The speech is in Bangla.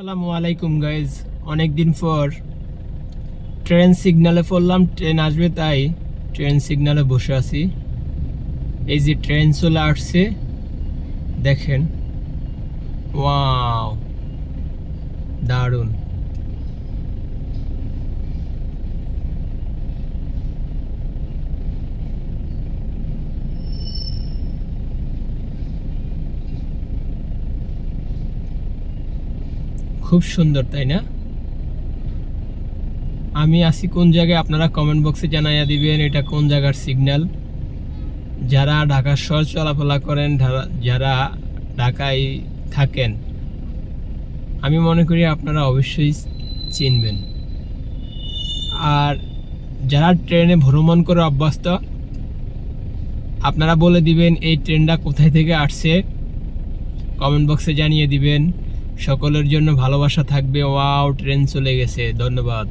আসসালামু আলাইকুম গাইজ অনেক দিন পর ট্রেন সিগনালে পড়লাম ট্রেন আসবে তাই ট্রেন সিগনালে বসে আছি। এই যে ট্রেন চলে আসছে, দেখেন। ওয়াও দারুণ। খুব সুন্দর, তাই না? আমি আছি কোন জায়গায় আপনারা কমেন্ট বক্সে জানাইয়া দিবেন, এটা কোন জায়গার সিগন্যাল যারা ঢাকা শহর চলাফেরা করেন যারা ঢাকায় থাকেন, আমি মনে করি আপনারা অবশ্যই চিনবেন। আর যারা ট্রেনে ভ্রমণ করে অভ্যস্ত, আপনারা বলে দিবেন, এই ট্রেনটা কোথায় থেকে আসছে? কমেন্ট বক্সে জানিয়ে দিবেন। সকলের জন্য ভালোবাসা থাকবে। ওয়াও ট্রেন চলে গেছে। ধন্যবাদ।